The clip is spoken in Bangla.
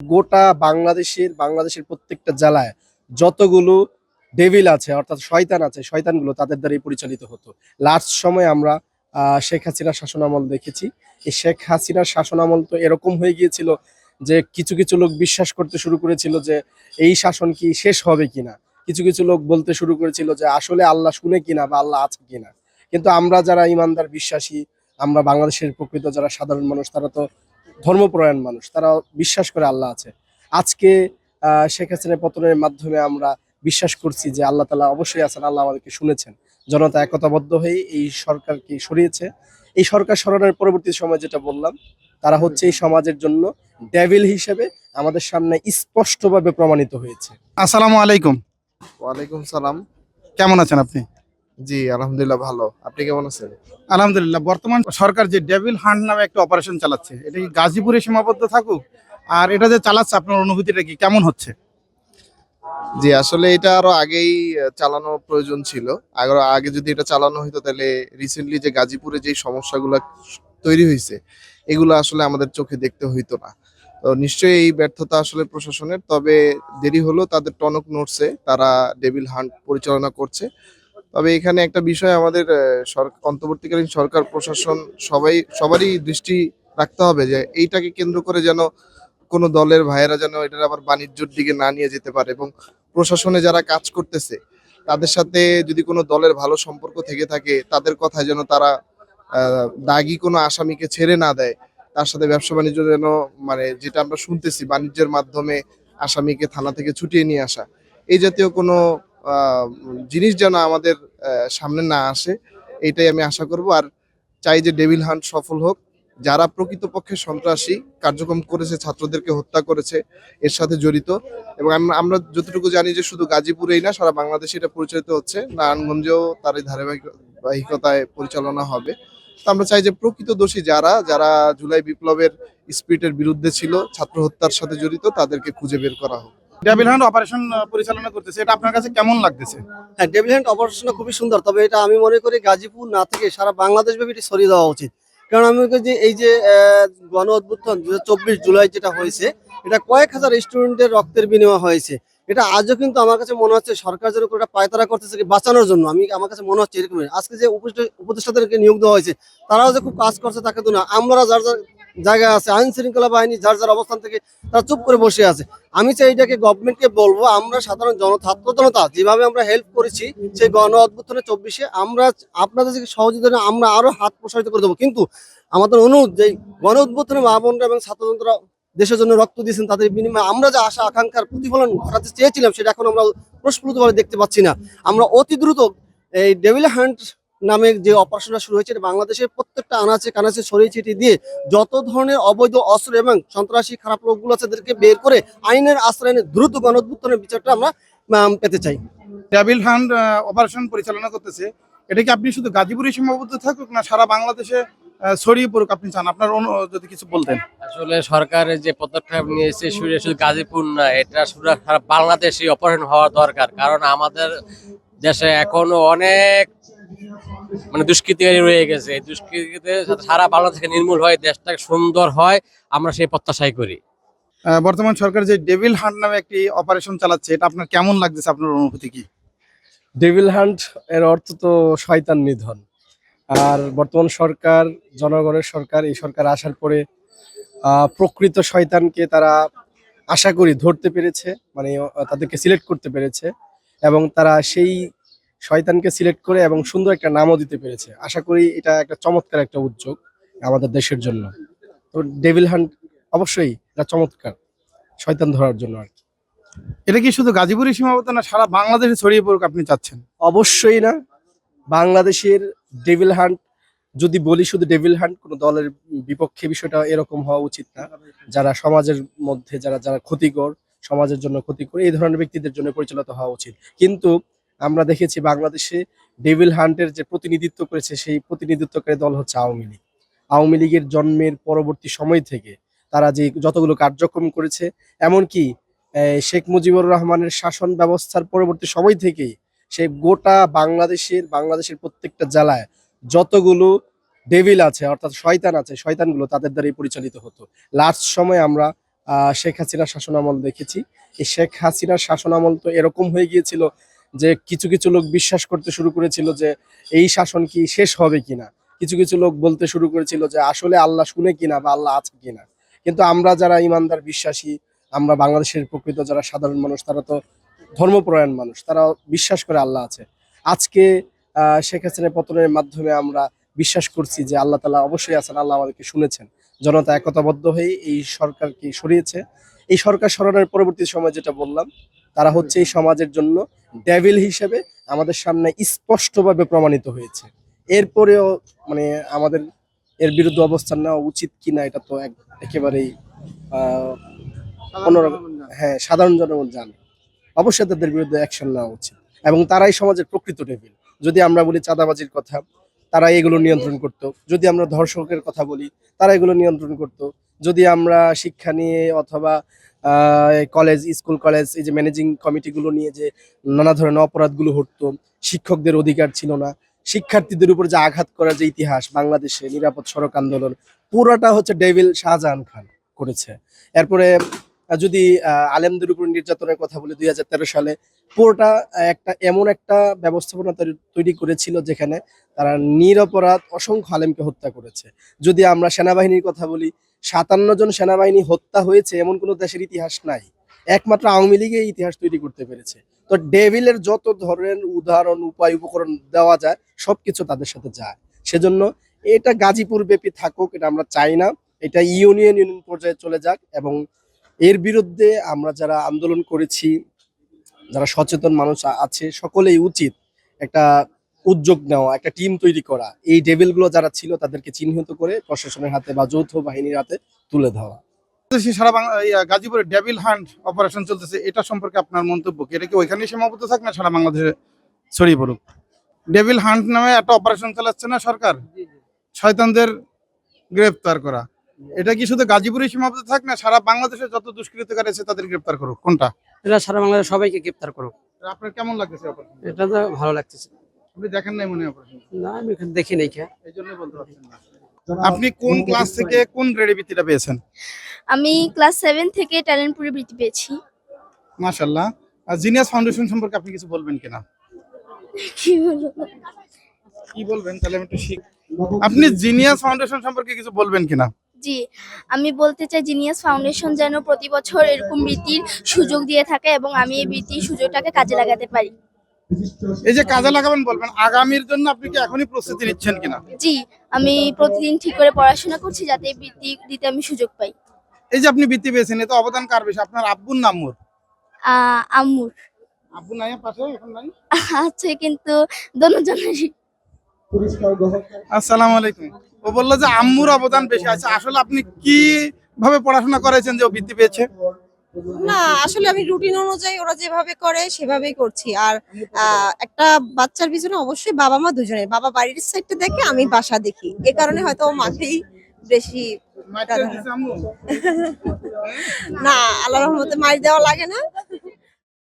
গোটা বাংলাদেশের বাংলাদেশের প্রত্যেকটা জেলায় যতগুলো ডেভিল আছে, অর্থাৎ শয়তান আছে, শয়তানগুলো তাদের দ্বারাই পরিচালিত হতো। লাস্ট সময় আমরা শেখ হাসিনার শাসনামল দেখেছি। এই শেখ হাসিনার শাসনামল তো এরকম হয়ে গিয়েছিল যে কিছু কিছু লোক বিশ্বাস করতে শুরু করেছিল যে এই শাসন কি শেষ হবে কিনা। কিছু কিছু লোক বলতে শুরু করেছিল যে আসলে আল্লাহ শুনে কিনা বা আল্লাহ আছে কিনা। কিন্তু আমরা যারা ইমানদার, বিশ্বাসী, আমরা বাংলাদেশের প্রকৃত যারা সাধারণ মানুষ, তারা তো ধর্মপরায়ণ মানুষ তারা বিশ্বাস করে আল্লাহ আছে। আজকে আহ, শেখ হাসিনার পতনের মাধ্যমে আমরা বিশ্বাস করছি যে আল্লাহ তালা অবশ্যই আছেন আল্লাহ আমাদেরকে শুনেছেন। জনতা একতাবদ্ধ হয়ে এই সরকারকে সরিয়েছে। এই সরকার সরানোর পরবর্তী সময় যেটা বললাম তারা হচ্ছে এই সমাজের জন্য ডেভিল হিসেবে আমাদের সামনে স্পষ্টভাবে প্রমাণিত হয়েছে। আসসালামু আলাইকুম। ওয়ালাইকুম সালাম। কেমন আছেন আপনি? জি আলহামদুলিল্লাহ ভালো। আপনি কেমন আছেন? আলহামদুলিল্লাহ বর্তমান সরকার যে ডেভিল হান্ট নামে একটা অপারেশন চালাচ্ছে এটা কি গাজীপুরে সীমাবদ্ধ থাকুক? আর এটা যে চালাচ্ছে আপনার অনুভূতিটা কি? কেমন হচ্ছে? জি আসলে এটা আরও আগেই চালানো প্রয়োজন ছিল। আগে আগে যদি এটা চালানো হতো তাহলে রিসেন্টলি যে গাজীপুরে যে সমস্যাগুলো তৈরি হয়েছে এগুলো আসলে আমাদের চোখে দেখতে হইতো না। তো নিশ্চয়ই এই ব্যর্থতা আসলে প্রশাসনের তবে দেরি হলো তাদের টনক নড়ছে তারা ডেভিল হান্ট পরিচালনা করছে। তবে এখানে একটা বিষয় আমাদের অন্তর্বর্তীকালীন সরকার, প্রশাসন, সবাই, সবারই দৃষ্টি রাখতে হবে যে এইটাকে কেন্দ্র করে যেন কোনো দলের ভাইয়েরা যেন এটার আবার বাণিজ্যর দিকে না নিয়ে যেতে পারে এবং প্রশাসনে যারা কাজ করতেছে, তাদের সাথে যদি কোনো দলের ভালো সম্পর্ক থেকে থাকে, তাদের কথায় যেন তারা দাগি কোনো আসামিকে ছেড়ে না দেয়, তার সাথে ব্যবসা বাণিজ্য যেন মানে যেটা আমরা শুনতেছি বাণিজ্যের মাধ্যমে আসামিকে থানা থেকে ছুটিয়ে নিয়ে আসা, এই জাতীয় কোনো জিনিস যেন আমাদের সামনে না আসে, এটাই আমি আশা করব। আর চাই যে ডেভিল হান্ট সফল হোক। যারা প্রকৃতপক্ষে সন্ত্রাসী, কার্যক্রম করেছে, ছাত্রদেরকে হত্যা করেছে, এর সাথে জড়িত। এবং আমরা যতটুকু জানি যে শুধু গাজীপুরেই না, সারা বাংলাদেশে এটা পরিচালিত হচ্ছে। নারায়ণগঞ্জেও তার এই ধারাবাহিকতায় পরিচালনা হবে। তো আমরা চাই যে প্রকৃত দোষী যারা যারা জুলাই বিপ্লবের স্পিরিটের বিরুদ্ধে ছিল, ছাত্র হত্যার সাথে জড়িত, তাদেরকে খুঁজে বের করা হোক। কেমন হ্যাঁ সুন্দর, তবে এটা আমি মনে করি গাজীপুর না থেকে সারা বাংলাদেশ ব্যাপী সরিয়ে দেওয়া উচিত। এই যে জুলাই যেটা হয়েছে, এটা কয়েক হাজার রক্তের বিনিময় হয়েছে। এটা আজও কিন্তু আমার কাছে মনে হচ্ছে সরকার যেন একটা পায়তারা করতেছে বাঁচানোর জন্য। আমি, আমার কাছে মনে হচ্ছে এরকম আজকে যে উপদেষ্টা- উপদেষ্টাদেরকে নিয়োগ দেওয়া হয়েছে, তারাও যে খুব কাজ করছে তাকে তো না। আমরা যার যার জায়গায় আছে, আইন শৃঙ্খলা বাহিনী যার যার অবস্থান থেকে তারা চুপ করে বসে আছে। আমি চাই এটাকে গভর্নমেন্টকে বলব, আমরা সাধারণ জন জনতা, যেভাবে আমরা হেল্প করেছি সেই গণ অভ্যুত্থানে চব্বিশে, আমরা আপনাদের সহযোগিতা আমরা আরও হাত প্রসারিত করে দেবো। কিন্তু আমাদের অনুরোধ যে গণ উদ্বোধনে মা বোনরা এবং ছাত্রজনরা দেশের জন্য রক্ত দিয়েছেন তাদের বিনিময়ে আমরা যে আশা, আকাঙ্ক্ষার প্রতিফলন ঘটাতে চেয়েছিলাম, সেটা এখন আমরা প্রস্ফুটিতভাবে দেখতে পাচ্ছি না। আমরা অতি দ্রুত এই ডেভিল হান্ট নামে যে অপারেশনটা শুরু হয়েছে বাংলাদেশের প্রত্যেকটা আনাচে কানাচে ছড়িয়ে ছিটিয়ে দিয়ে যত ধরনের অবৈধ অস্ত্র এবং সন্ত্রাসী খারাপ লোকগুলো আছে তাদেরকে বের করে আইনের আশ্রয় দ্রুত গণ বিচারটা আমরা আম, পেতে চাই। ডেভিল হান্ট অপারেশন পরিচালনা করতেছে। এটা কি আপনি শুধু গাজীপুরে সীমাবদ্ধ থাকুক না সারা বাংলাদেশে ছড়িয়ে পড়ুক আপনি চান? আপনার অনু- যদি কিছু বলতেন। আসলে সরকারের যে পদক্ষেপ নিয়েছে শুধু শুধু গাজীপুর না এটা শুধু সারা বাংলাদেশে অপারেশন হওয়া দরকার। কারণ আমাদের দেশে এখনও অনেক মানে দুষ্কৃতিকারী রয়ে গেছে। এই দুষ্কৃতিতে সারা বাংলাদেশ থেকে নির্মূল হয় দেশটা সুন্দর হয় আমরা সেই প্রত্যাশাই করি। বর্তমান সরকার যে ডেভিল হান্ট নামে একটি অপারেশন চালাচ্ছে এটা আপনার কেমন লাগতেছে? আপনার অনুভূতি কি? ডেভিল হান্ট এর অর্থ তো শয়তান নিধন। আর বর্তমান সরকার জনগণের সরকার এই সরকার আসার পরে প্রকৃত শয়তানকে তারা আশা করি ধরতে পেরেছে মানে তাদেরকে সিলেক্ট করতে পেরেছে এবং তারা সেই শয়তানকে সিলেক্ট করে এবং সুন্দর একটা নামও দিতে পেরেছে। আশা করি এটা একটা চমৎকার একটা উদ্যোগ আমাদের দেশের জন্য। তো ডেভিল হান্ট অবশ্যই এটা চমৎকার শয়তান ধরার জন্য আর কি। এটা কি শুধু গাজীপুরের সীমাবদ্ধ না সারা বাংলাদেশে ছড়িয়ে পড়ুক আপনি চাচ্ছেন? অবশ্যই না। বাংলাদেশের ডেভিল হান্ট যদি বলি শুধু ডেভিল হান্ট কোনো দলের বিপক্ষে বিষয়টা এরকম হওয়া উচিত না। যারা সমাজের মধ্যে যারা যারা ক্ষতিকর সমাজের জন্য ক্ষতিকর এই ধরনের ব্যক্তিদের জন্য পরিচালিত হওয়া উচিত। কিন্তু আমরা দেখেছি বাংলাদেশে ডেভিল হান্টের যে প্রতিনিধিত্ব করেছে, সেই প্রতিনিধিত্বকারী দল হচ্ছে আওয়ামী লীগ। আওয়ামী লীগের জন্মের পরবর্তী সময় থেকে তারা যে যতগুলো কার্যক্রম করেছে, এমনকি শেখ মুজিবুর রহমানের শাসন ব্যবস্থার পরবর্তী সময় থেকেই সে গোটা বাংলাদেশের বাংলাদেশের প্রত্যেকটা জেলায় যতগুলো ডেভিল আছে, অর্থাৎ শয়তান আছে, শয়তানগুলো তাদের দ্বারাই পরিচালিত হতো। লাস্ট সময় আমরা শেখ হাসিনার শাসনামল দেখেছি। এই শেখ হাসিনার শাসনামল তো এরকম হয়ে গিয়েছিল যে কিছু কিছু লোক বিশ্বাস করতে শুরু করেছিল যে এই শাসন কি শেষ হবে কিনা। কিছু কিছু লোক বলতে শুরু করেছিল যে আসলে আল্লাহ শুনে কিনা বা আল্লাহ আছে কিনা। কিন্তু আমরা যারা ইমানদার, বিশ্বাসী, আমরা বাংলাদেশের প্রকৃত যারা সাধারণ মানুষ, তারা তো ধর্মপরায়ণ মানুষ তারা বিশ্বাস করে আল্লাহ আছে। আজকে শেখ হাসিনার পতনের মাধ্যমে আমরা বিশ্বাস করছি যে আল্লাহ তালা অবশ্যই আছেন, আল্লাহ আমাদেরকে শুনেছেন। জনতা একতাবদ্ধ হয়ে এই সরকারকে সরিয়েছে। এই সরকার সরানোর পরবর্তী সময় যেটা বললাম তারা হচ্ছে এই সমাজের জন্য ডেভিল হিসেবে আমাদের সামনে স্পষ্টভাবে প্রমাণিত হয়েছে। এরপরেও মানে আমাদের এর বিরুদ্ধে অবস্থান নেওয়া উচিত কিনা এটা তো একেবারেই অন্যরকম হ্যাঁ সাধারণ জনগণ জানে। অবশ্যই তাদের বিরুদ্ধে অ্যাকশন নেওয়া উচিত। এবং তারাই সমাজের প্রকৃত ডেভিল যদি আমরা বলি চাঁদাবাজির কথা তারা এগুলো নিয়ন্ত্রণ করত। যদি আমরা ধর্ষকের কথা বলি তারা এগুলো নিয়ন্ত্রণ করত। যদি আমরা শিক্ষা নিয়ে অথবা কলেজ স্কুল কলেজ এই যে ম্যানেজিং কমিটিগুলো নিয়ে যে নানা ধরনের অপরাধগুলো ঘটতো, শিক্ষকদের অধিকার ছিল না, শিক্ষার্থীদের উপর যে আঘাত করার যে ইতিহাস, বাংলাদেশে নিরাপদ সড়ক আন্দোলন, পুরোটা হচ্ছে ডেভিল শাহজাহান খান করেছে। এরপরে যদি আলেমদের উপর নির্যাতনের কথা বলি, দুই সালে পুরোটা একটা এমন একটা ব্যবস্থাপনা তৈরি- করেছিল যেখানে তারা নিরপরাধ অসংখ্য আলেমকে হত্যা করেছে। যদি আমরা সেনাবাহিনীর কথা বলি, সাতান্ন জন সেনাবাহিনী হত্যা হয়েছে এমন কোনো দেশের ইতিহাস নাই। একমাত্র আওয়ামী লীগে ইতিহাস তৈরি করতে পেরেছে। তো ডেভিলের যত ধরনের উদাহরণ, উপায়, উপকরণ দেওয়া যায়, সবকিছু তাদের সাথে যায়। সেজন্য এটা গাজীপুর ব্যাপী থাকুক, এটা আমরা চাই না। এটা ইউনিয়ন ইউনিয়ন পর্যায়ে চলে যাক এবং এর বিরুদ্ধে আমরা যারা আন্দোলন করেছি যারা সচেতন মানুষ আছে সকলেই উচিত একটা উদ্যোগ নেওয়া একটা টিম তৈরি করা। এই ডেভিলগুলো যারা ছিল তাদেরকে চিহ্নিত করে প্রশাসনের হাতে বা যৌথ বাহিনীর হাতে তুলে দেওয়া বাংলাদেশে সারা বাংলা গাজীপুরে ডেভিল হান্ট অপারেশন চলতেছে এটা সম্পর্কে আপনার মন্তব্য কি? এটা কি ওইখানে সীমাবদ্ধ থাক না সারা বাংলাদেশে ছড়িয়ে পড়ুক? ডেভিল হান্ট নামে একটা অপারেশন চালাচ্ছে না সরকার? শয়তানদের গ্রেফতার করা। এটা কি শুধু গাজীপুরে সীমাবদ্ধ থাক না সারা বাংলাদেশে যত দুষ্কৃতকারী আছে তাদের গ্রেফতার করুক? কোনটা? এটা সারা বাংলাদেশ সবাইকে গ্রেপ্তার করুক। আপনার কেমন লাগতেছে অপারেশন এটা তো ভালো লাগতেছে। আপনি দেখেন নাই মনে অপারেশন না আমি এখানে দেখি নাই কে। এই জন্যই বলতে পারছেন না। আপনি কোন ক্লাস থেকে কোন গ্রেডে বৃত্তিটা পেয়েছেন? আমি ক্লাস সেভেন থেকে ট্যালেন্টপুরে বৃত্তি পেয়েছি। মাশাল্লাহ আর জিনিয়াস ফাউন্ডেশন সম্পর্কে আপনি কিছু বলবেন কিনা কি বলব? কি বলবেন? তাহলে আমি একটু শিখ আপনি জিনিয়াস ফাউন্ডেশন সম্পর্কে কিছু বলবেন কিনা জি আমি বলতে চাই জিনিয়াস ফাউন্ডেশন যেন প্রতি বছর এরকম বৃত্তির সুযোগ দিয়ে থাকে এবং আমি এই বৃত্তির সুযোগটাকে কাজে লাগাতে পারি। এই যে কাজে লাগাবেন বলবেন আগামীর জন্য আপনি কি এখনই প্রস্তুতি নিচ্ছেন কিনা? জি আমি প্রতিদিন ঠিক করে পড়াশোনা করছি যাতে এই বৃত্তি দিতে আমি সুযোগ পাই। এই যে আপনি বৃত্তি পেয়েছেন এতে অবদান কার বেশি? আপনার আব্বুর নাম্মুর আম্মুর? আব্বু নাই পাশে এখন নাই? আছে কিন্তু দোনোজনেরই। আসসালামু আলাইকুম। ও বলল যে আম্মুর অবদান বেশি আছে। আসলে আপনি কি ভাবে পড়াশোনা করেছেন যে ও বৃত্তি পেয়েছে? না আসলে আমি রুটিন অনুযায়ী ওরা যেভাবে করে সেভাবেই করছি। আর একটা বাচ্চার পিছনে অবশ্যই বাবা মা দুজনে। বাবা বাড়ির সাইডটা দেখে আমি বাসা দেখি। এ কারণে হয়তো ও মাকেই বেশি না আল্লাহ রহমতে মার দেওয়া লাগে না।